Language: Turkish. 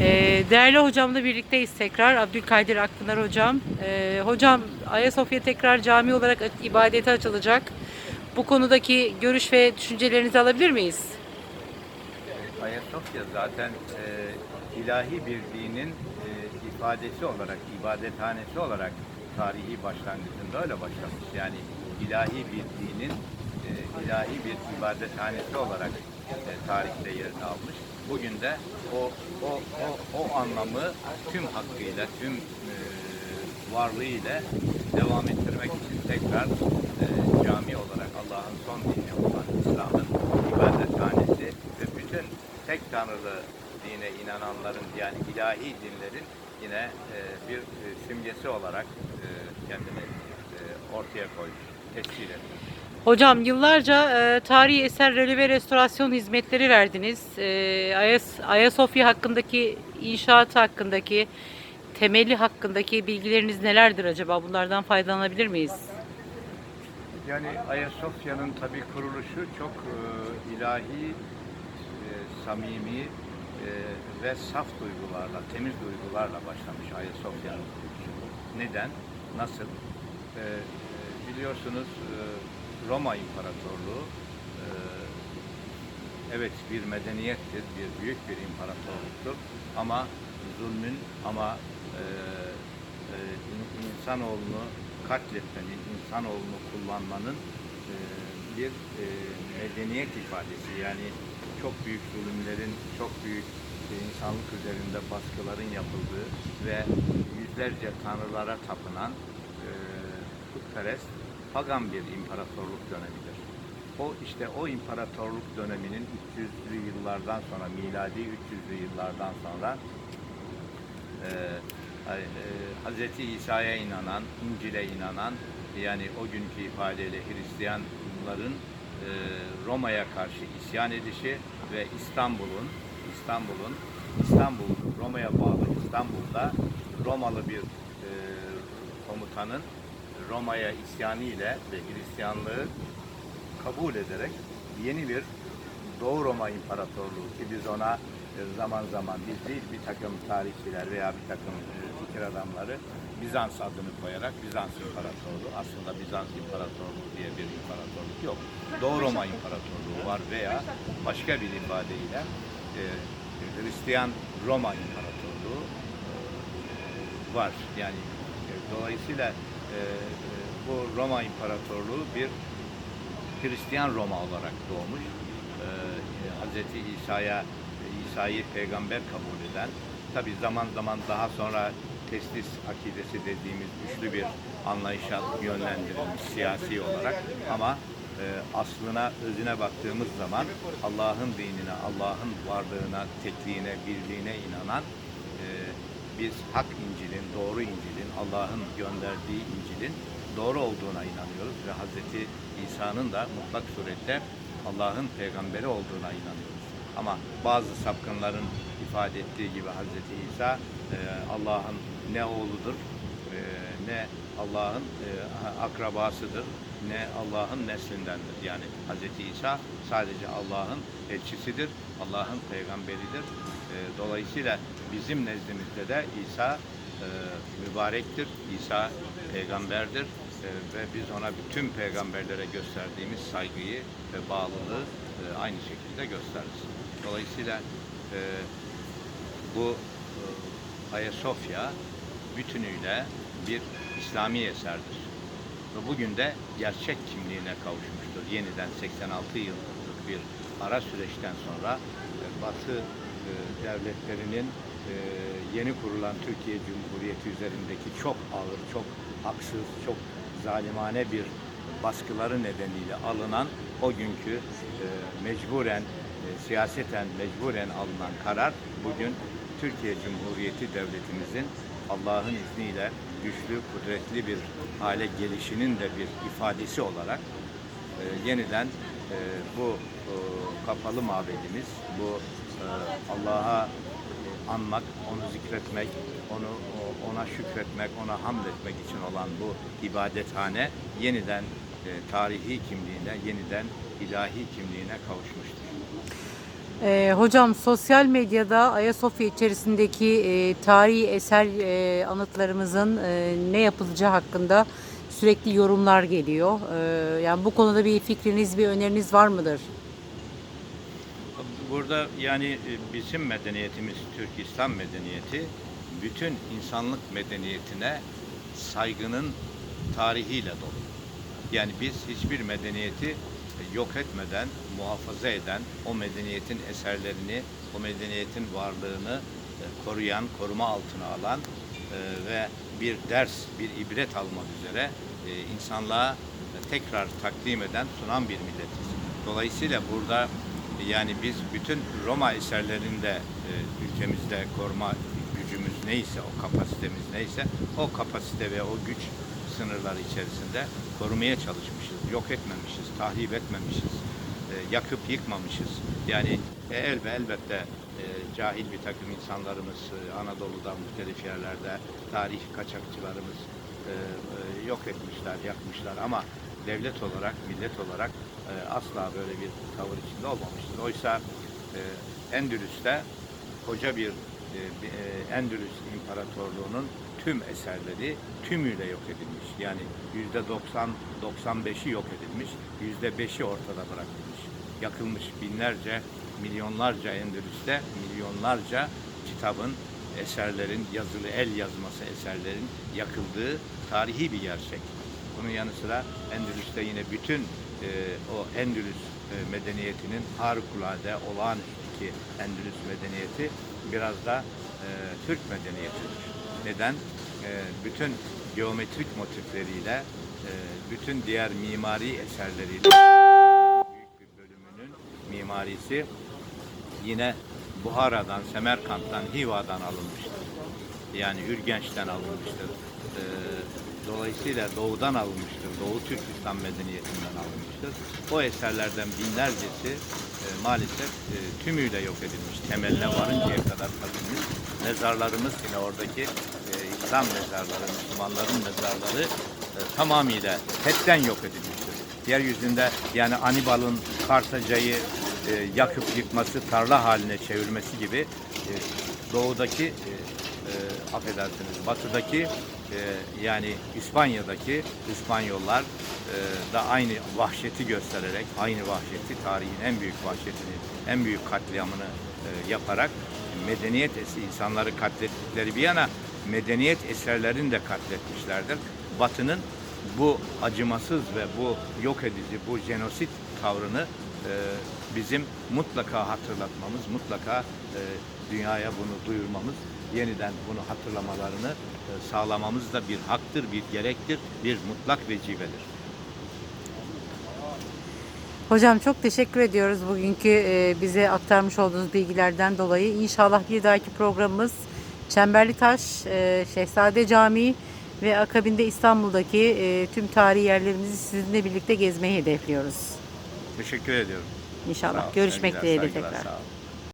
Ee, değerli hocamla birlikteyiz tekrar. Abdülkadir Akpınar hocam. Ee, hocam Ayasofya tekrar cami olarak ibadete açılacak. Bu konudaki görüş ve düşüncelerinizi alabilir miyiz? Ayasofya zaten e, ilahi bir dinin e, ifadesi olarak, ibadethanesi olarak tarihi başlangıcında öyle başlamış. Yani ilahi bir dinin e, ilahi bir ibadethanesi olarak e, tarihte yerini almış. Bugün de o o o, o anlamı tüm hakkıyla, tüm e, varlığıyla devam ettirmek için tekrar e, cami olarak Allah'ın son dini olan İslam'ın ibadethanesi ve bütün tek tanrılı dine inananların yani ilahi dinlerin yine e, bir e, simgesi olarak e, kendini e, ortaya koymuş, tescil etmiş. Hocam yıllarca e, tarihi eser röle ve restorasyon hizmetleri verdiniz. E, Ayas, Ayasofya hakkındaki, inşaat hakkındaki, temeli hakkındaki bilgileriniz nelerdir acaba? Bunlardan faydalanabilir miyiz? Yani Ayasofya'nın tabi kuruluşu çok e, ilahi, e, samimi e, ve saf duygularla, temiz duygularla başlamış Ayasofya'nın kuruluşu. Neden? Nasıl? E, e, biliyorsunuz e, Roma İmparatorluğu evet bir medeniyettir, bir büyük bir imparatorluktur ama zulmün ama e, e, in- insanoğlunu katletmenin, insanoğlunu kullanmanın e, bir e, medeniyet ifadesi. Yani çok büyük zulümlerin, çok büyük insanlık üzerinde baskıların yapıldığı ve yüzlerce tanrılara tapınan e, putperest, pagan bir imparatorluk dönemidir. O işte o imparatorluk döneminin 300'lü yıllardan sonra, miladi 300'lü yıllardan sonra e, e, Hz. İsa'ya inanan, İncil'e inanan yani o günkü ifadeyle Hristiyanların e, Roma'ya karşı isyan edişi ve İstanbul'un İstanbul'un İstanbul Roma'ya bağlı İstanbul'da Romalı bir e, komutanın Roma'ya isyanı ile ve Hristiyanlığı kabul ederek yeni bir Doğu Roma İmparatorluğu ki biz ona e, zaman zaman biz değil bir takım tarihçiler veya bir takım e, fikir adamları Bizans adını koyarak Bizans İmparatorluğu aslında Bizans İmparatorluğu diye bir imparatorluk yok. Doğu Roma İmparatorluğu var veya başka bir ifadeyle e, Hristiyan Roma İmparatorluğu var. Yani dolayısıyla bu Roma İmparatorluğu bir Hristiyan Roma olarak doğmuş. Ee, Hz. İsa'ya İsa'yı peygamber kabul eden, tabi zaman zaman daha sonra testis akidesi dediğimiz güçlü bir anlayışa yönlendirilmiş siyasi olarak ama e, aslına, özüne baktığımız zaman Allah'ın dinine, Allah'ın varlığına, tekliğine, birliğine inanan biz hak İncil'in, doğru İncil'in, Allah'ın gönderdiği İncil'in doğru olduğuna inanıyoruz ve Hz. İsa'nın da mutlak surette Allah'ın peygamberi olduğuna inanıyoruz. Ama bazı sapkınların ifade ettiği gibi Hz. İsa e, Allah'ın ne oğludur, e, ne Allah'ın e, akrabasıdır, ne Allah'ın neslindendir. Yani Hz. İsa sadece Allah'ın elçisidir, Allah'ın peygamberidir. E, dolayısıyla bizim nezdimizde de İsa e, mübarektir, İsa peygamberdir e, ve biz ona bütün peygamberlere gösterdiğimiz saygıyı ve bağlılığı e, aynı şekilde gösteririz. Dolayısıyla e, bu e, Ayasofya bütünüyle bir İslami eserdir. Ve bugün de gerçek kimliğine kavuşmuştur. Yeniden 86 yıllık bir ara süreçten sonra e, Batı e, devletlerinin e, yeni kurulan Türkiye Cumhuriyeti üzerindeki çok ağır, çok haksız, çok zalimane bir baskıları nedeniyle alınan o günkü mecburen, siyaseten mecburen alınan karar bugün Türkiye Cumhuriyeti Devletimizin Allah'ın izniyle güçlü, kudretli bir hale gelişinin de bir ifadesi olarak e, yeniden e, bu e, kapalı mabedimiz, bu e, Allah'a anmak, onu zikretmek, onu ona şükretmek, ona hamd etmek için olan bu ibadethane yeniden e, tarihi kimliğine, yeniden ilahi kimliğine kavuşmuştur. Ee, hocam sosyal medyada Ayasofya içerisindeki e, tarihi eser e, anıtlarımızın e, ne yapılacağı hakkında sürekli yorumlar geliyor. Ee, yani bu konuda bir fikriniz, bir öneriniz var mıdır? Burada yani e, bizim medeniyetimiz, Türk İslam medeniyeti bütün insanlık medeniyetine saygının tarihiyle dolu. Yani biz hiçbir medeniyeti e, yok etmeden, muhafaza eden, o medeniyetin eserlerini, o medeniyetin varlığını e, koruyan, koruma altına alan e, ve bir ders, bir ibret almak üzere e, insanlığa e, tekrar takdim eden, sunan bir milletiz. Dolayısıyla burada yani biz bütün Roma eserlerinde e, ülkemizde koruma gücümüz neyse, o kapasitemiz neyse, o kapasite ve o güç sınırları içerisinde korumaya çalışmışız, yok etmemişiz, tahrip etmemişiz, e, yakıp yıkmamışız. Yani e, elbe elbette e, cahil bir takım insanlarımız e, Anadolu'da muhtelif yerlerde tarih kaçakçılarımız e, yok etmişler, yakmışlar ama devlet olarak, millet olarak asla böyle bir tavır içinde olmamıştır. Oysa e, Endülüs'te koca bir e, e, Endülüs İmparatorluğu'nun tüm eserleri tümüyle yok edilmiş. Yani yüzde 90 95'i yok edilmiş, yüzde 5'i ortada bırakılmış. Yakılmış binlerce, milyonlarca Endülüs'te milyonlarca kitabın, eserlerin, yazılı el yazması eserlerin yakıldığı tarihi bir gerçek. Bunun yanı sıra Endülüs'te yine bütün e, o Endülüs e, medeniyetinin harikulade olağanüstü Endülüs medeniyeti biraz da e, Türk medeniyetidir. Neden? E, bütün geometrik motifleriyle, e, bütün diğer mimari eserleriyle büyük bir bölümünün mimarisi yine Buhara'dan, Semerkant'tan, Hiva'dan alınmıştır. Yani Ürgenç'ten alınmıştır. Ee, dolayısıyla doğudan alınmıştır. Doğu Türk İslam medeniyetinden alınmıştır. O eserlerden binlercesi e, maalesef e, tümüyle yok edilmiş. Temeline varıncaya kadar kazınmış. Mezarlarımız yine oradaki İslam mezarları, Müslümanların mezarları e, tamamıyla hepten yok edilmiştir. Yeryüzünde yani Anibal'ın Kartaca'yı e, yakıp yıkması, tarla haline çevirmesi gibi e, doğudaki e, e, affedersiniz batıdaki e, yani İspanya'daki İspanyollar e, da aynı vahşeti göstererek aynı vahşeti tarihin en büyük vahşetini en büyük katliamını e, yaparak medeniyet insanları katlettikleri bir yana medeniyet eserlerini de katletmişlerdir. Batı'nın bu acımasız ve bu yok edici, bu jenosit tavrını e, bizim mutlaka hatırlatmamız, mutlaka e, dünyaya bunu duyurmamız, yeniden bunu hatırlamalarını e, sağlamamız da bir haktır, bir gerektir, bir mutlak vecibedir. Hocam çok teşekkür ediyoruz bugünkü e, bize aktarmış olduğunuz bilgilerden dolayı. İnşallah bir dahaki programımız Çemberli Taş, e, Şehzade Camii ve akabinde İstanbul'daki e, tüm tarihi yerlerimizi sizinle birlikte gezmeyi hedefliyoruz. Teşekkür ediyorum. Sağ İnşallah. ol, Görüşmek sevgiler, dileğiyle saygılar, tekrar. sağ ol.